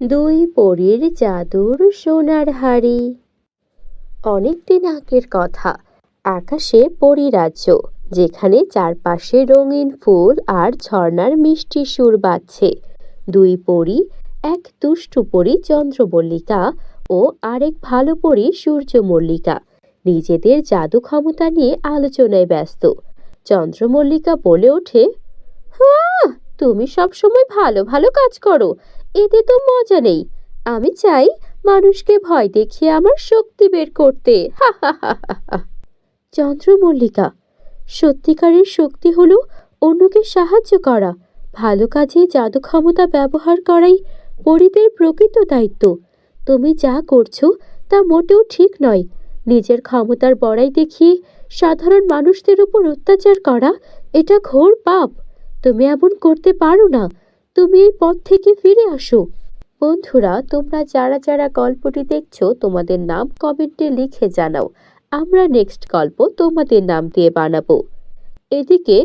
দুই পরীর জাদুর সোনার হাড়ি। অনেকদিন আগের কথা, আকাশে পরিরাজ্য, যেখানে চারপাশে রঙিন ফুল আর ঝর্ণার মিষ্টি সুর বাজছে। দুই পরী, এক দুষ্টু পরী চন্দ্রমল্লিকা ও আরেক ভালো পরী সূর্যমল্লিকা। নিজেদের জাদু ক্ষমতা নিয়ে আলোচনায় ব্যস্ত। চন্দ্রমল্লিকা বলে ওঠে হ্যাঁ তুমি সবসময় ভালো ভালো কাজ করো। এতে তো মজা নেই। আমি চাই মানুষকে ভয় দেখিয়ে আমার শক্তি বের করতে। চন্দ্রমল্লিকা, সত্যিকারের শক্তি হলো অন্যকে সাহায্য করা, ভালো কাজে জাদু ক্ষমতা ব্যবহার করাই পরিদের প্রকৃত দায়িত্ব। তুমি যা করছ তা মোটেও ঠিক নয়। নিজের ক্ষমতার বড়াই দেখিয়ে সাধারণ মানুষদের উপর অত্যাচার করা, এটা ঘোর পাপ। তুমি এমন করতে পারো না। তুমি এই পথ থেকে ফিরে আসো। বন্ধুরা, তোমরা যারা যারা গল্পটি দেখছ, তোমাদের নাম কমেন্টে লিখে জানাও। আমরা নেক্সট গল্প তোমাদের নাম দিয়ে বানাবো। এদিকে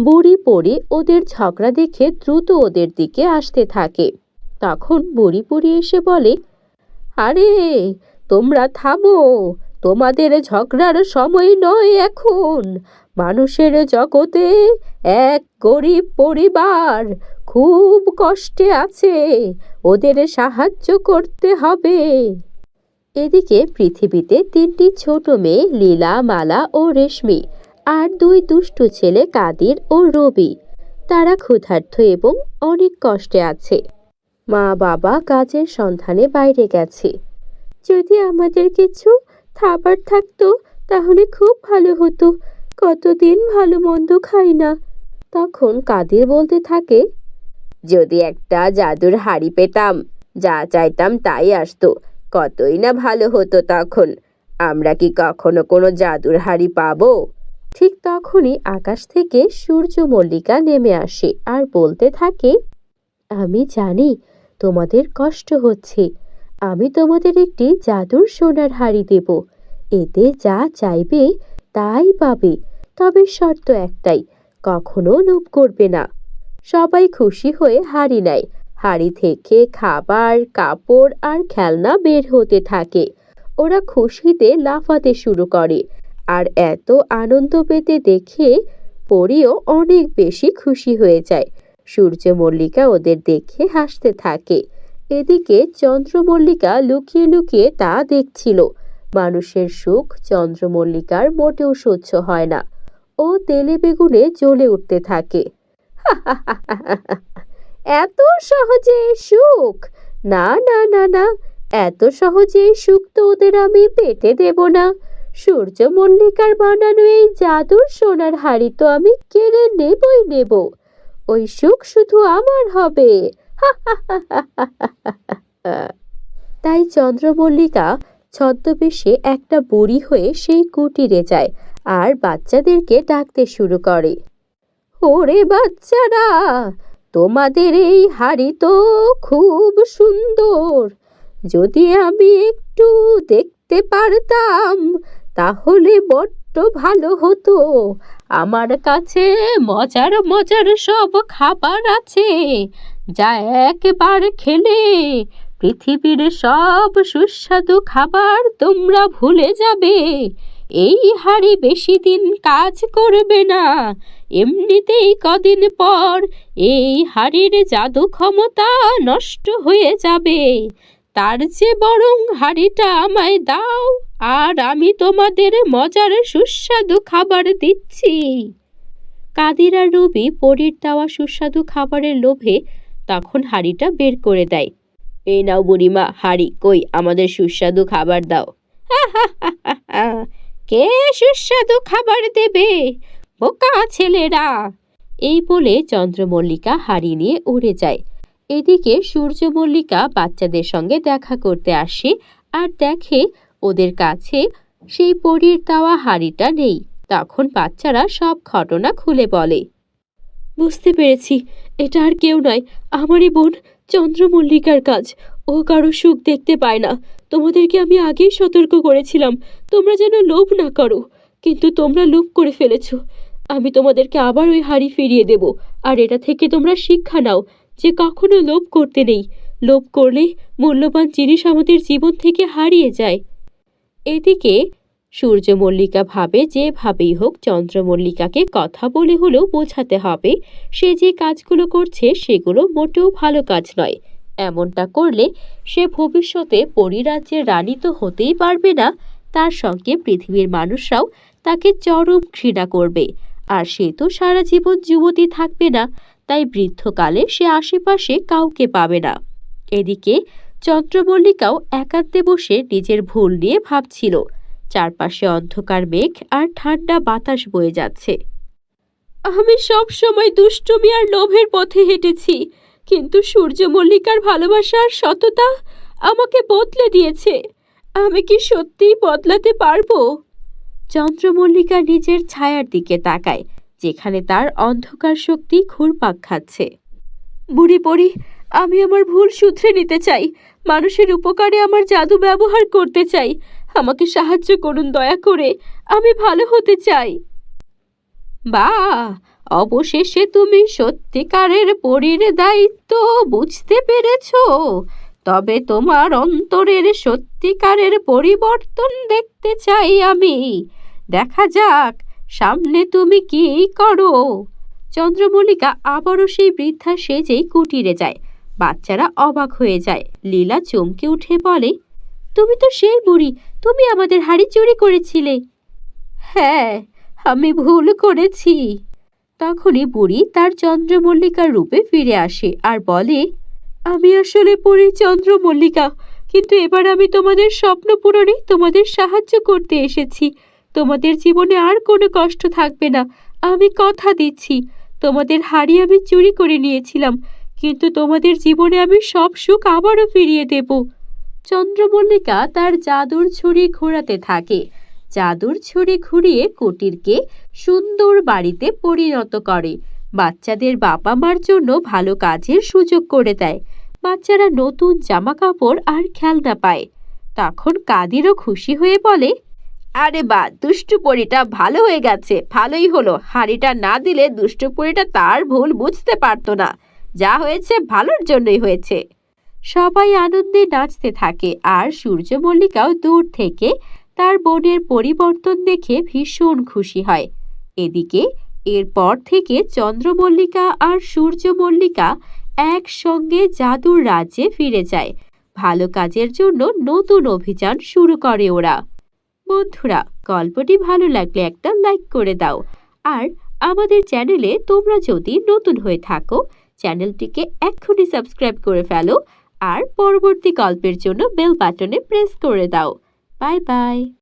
বুড়ি পড়ি ওদের ঝগড়া দেখে দ্রুত ওদের দিকে আসতে থাকে। তখন বুড়ি পড়ি এসে বলে, আরে, তোমরা থামো। তোমাদের ঝগড়ার সময় নয় এখন। মানুষের জগতে এক গরিব পরিবার খুব কষ্টে আছে, ওদের সাহায্য করতে হবে। এদিকে পৃথিবীতে তিনটি ছোট মেয়ে, লীলা, মালা ও রেশমি আর দুই দুষ্টু ছেলে, কাদির ও রবি। তারা ক্ষুধার্ত এবং অনেক কষ্টে আছে। মা বাবা কাজের সন্ধানে বাইরে গেছে। যদি আমাদের কিছু খাবার থাকতো, তাহলে খুব ভালো হতো। কতদিন ভালো মন্দ খাই না। তখন কাদির বলতে থাকে যদি একটা জাদুর হাড়ি পেতাম, যা চাইতাম তাই আসতো। কতই না ভালো হতো তখন। আমরা কি কখনো কোনো জাদুর হাড়ি পাবো? ঠিক তখনই আকাশ থেকে সূর্য মল্লিকা নেমে আসে আর বলতে থাকে, আমি জানি তোমাদের কষ্ট হচ্ছে। আমি তোমাদের একটি জাদুর সোনার হাড়ি দেব। এতে যা চাইবে তাই পাবে। তবে শর্ত একটাই, কখনো লোভ করবে না। সবাই খুশি হয়ে হাড়ি নেয়। হাড়ি থেকে খাবার, কাপড় আর খেলনা বের হতে থাকে। ওরা খুশিতে লাফাতে শুরু করে আর এত আনন্দ পেতে দেখে পরিও অনেক বেশি খুশি হয়ে যায়। সূর্যমল্লিকা ওদের দেখে হাসতে থাকে। এদিকে চন্দ্রমল্লিকা লুকিয়ে লুকিয়ে তা দেখছিল। মানুষের সুখ চন্দ্রমল্লিকার মোটেও সহ্য হয় না। ও তেলে বেগুনে জ্বলে উঠতে থাকে। এত সহজে সুখ? না না না না, এত সহজে সুখ তো ওদের আমি পেতে দেব না। সূর্যমল্লিকার বানানো এই জাদুর সোনার হাড়ি তো আমি কেড়ে নেবই নেব। ওই সুখ শুধু আমার হবে। তাই চন্দ্রমল্লিকা ছদ্মবেশে একটা বুড়ি হয়ে সেই কুটিরে যায় আর বাচ্চাদেরকে ডাকতে শুরু করে। ওরে বাচ্চারা, তোমাদের এই হাড়ি তো খুব সুন্দর। যদি আমি একটু দেখতে পারতাম, তাহলে বড্ড ভালো হতো। আমার কাছে মজার মজার সব খাবার আছে, যা একবার খেলে পৃথিবীর সব সুস্বাদু খাবার তোমরা ভুলে যাবে। এই হাড়ি বেশি দিন কাজ করবে না। এমনিতেই কদিন পর এই হাড়ির জাদু ক্ষমতা নষ্ট হয়ে যাবে তার যে বরং হাড়িটা আমায় দাও আর আমি তোমাদের মজার সুস্বাদু খাবার দিচ্ছি কাদির রবি পরীর দেওয়া সুস্বাদু খাবারের লোভে তখন হাড়িটা বের করে দেয় এই নাও বুড়িমা হাড়ি কই আমাদের সুস্বাদু খাবার দাও কে সুস্বাদু খাবার দেবে বোকা ছেলেরা। এই বলে চন্দ্রমল্লিকা হাড়ি নিয়ে উড়ে যায়। এদিকে সূর্যমল্লিকা বাচ্চাদের সঙ্গে দেখা করতে আসে আর দেখে ওদের কাছে সেই পরীর দেওয়া হাড়িটা নেই। তখন বাচ্চারা সব ঘটনা খুলে বলে। বুঝতে পেরেছি, এটা আর কেউ নয়, আমারই বোন চন্দ্রমল্লিকার কাজ। ও কারও সুখ দেখতে পায় না। তোমাদেরকে আমি আগেই সতর্ক করেছিলাম। তোমরা যেন লোভ না করো, কিন্তু তোমরা লোভ করে ফেলেছো। আমি তোমাদেরকে আবার ওই হাড়ি ফিরিয়ে দেব। আর এটা থেকে তোমরা শিক্ষা নাও যে কখনো লোভ করতে নেই। লোভ করলে মূল্যবান জিনিস আমাদের জীবন থেকে হারিয়ে যায়। এদিকে সূর্যমল্লিকা ভাবে যেভাবেই হোক চন্দ্রমল্লিকাকে কথা বলে হলেও বোঝাতে হবে, সে যে কাজগুলো করছে সেগুলো মোটেও ভালো কাজ নয়। এমনটা করলে সে ভবিষ্যতে পরিরাজ্যের রানী তো হতেই পারবে না। তার সঙ্গে পৃথিবীর মানুষরাও তাকে চরম ঘৃণা করবে। আর সে তো সারা জীবন যুবতী থাকবে না, তাই বৃদ্ধকালে সে আশেপাশে কাউকে পাবে না। এদিকে চন্দ্রমল্লিকাও একান্তে বসে নিজের ভুল নিয়ে ভাবছিল। চারপাশে অন্ধকার মেঘ আর ঠান্ডা বাতাস বয়ে যাচ্ছে। আমি সব সময় দুষ্টুমি আর লোভের পথে হেঁটেছি, কিন্তু সূর্যমল্লিকার ভালোবাসা আর সততা আমাকে বদলে দিয়েছে। আমি কি সত্যিই বদলাতে পারব? চন্দ্রমল্লিকা নিজের ছায়ার দিকে তাকায়, যেখানে তার অন্ধকার শক্তি ঘুরপাক খাচ্ছে। বুড়ি পড়ি আমি আমার ভুল শুধরে নিতে চাই। মানুষের উপকারে আমার জাদু ব্যবহার করতে চাই। আমাকে সাহায্য করুন দয়া করে, আমি ভালো হতে চাই। বা অবশেষে তুমি সত্যিকারের পরীর দায়িত্ব, বুঝতে পেরেছ? তবে তোমার অন্তরের সত্যিকারের পরিবর্তন দেখতে চাই আমি। দেখা যাক, সামনে তুমি কি করো? চন্দ্রমল্লিকা আবারও সেই বৃদ্ধা সেজেই কুটিরে যায়। বাচ্চারা অবাক হয়ে যায়। লীলা চমকে উঠে বলে, তুমি তো সেই বুড়ি, তুমি আমাদের হাড়ি চুরি করেছিলে। হ্যাঁ আমি ভুল করেছি। তখনই বুড়ি তার চন্দ্রমল্লিকার রূপে ফিরে আসে আর বলে আমি আসলে পড়ি চন্দ্রমল্লিকা কিন্তু এবার আমি তোমাদের স্বপ্ন পূরণে তোমাদের সাহায্য করতে এসেছি। তোমাদের জীবনে আর কোনো কষ্ট থাকবে না, আমি কথা দিচ্ছি। তোমাদের হাড়ি আমি চুরি করে নিয়েছিলাম, কিন্তু তোমাদের জীবনে আমি সব সুখ আবারও ফিরিয়ে দেব। চন্দ্রমল্লিকা তার জাদুর ছুরি ঘোরাতে থাকে। জাদুর ছুরি ঘুরিয়ে কুটিরকে সুন্দর বাড়িতে পরিণত করে। বাচ্চাদের বাবা মার জন্য ভালো কাজের সুযোগ করে দেয়। বাচ্চারা নতুন জামা কাপড় আর খেলনা পায়। তখন কাদিরও খুশি হয়ে বলে, আরে বা, দুষ্টু পরিটা ভালো হয়ে গেছে, ভালোই হলো। হাঁড়িটা না দিলে দুষ্টু পরিটা তার ভুল বুঝতে পারতো না। যা হয়েছে ভালোর জন্যই হয়েছে। সবাই আনন্দে নাচতে থাকে আর সূর্যমল্লিকাও দূর থেকে তার বোনের পরিবর্তন দেখে ভীষণ খুশি হয়। এদিকে এরপর থেকে চন্দ্রমল্লিকা আর সূর্যমল্লিকা একসঙ্গে জাদুর রাজ্যে ফিরে যায়। ভালো কাজের জন্য নতুন অভিযান শুরু করে ওরা। বন্ধুরা, গল্পটি ভালো লাগলে একটা লাইক করে দাও। আর আমাদের চ্যানেলে তোমরা যদি নতুন হয়ে থাকো, চ্যানেলটিকে এক্ষুনি সাবস্ক্রাইব করে ফেলো আর পরবর্তী গল্পের জন্য বেল বাটনে প্রেস করে দাও। Bye bye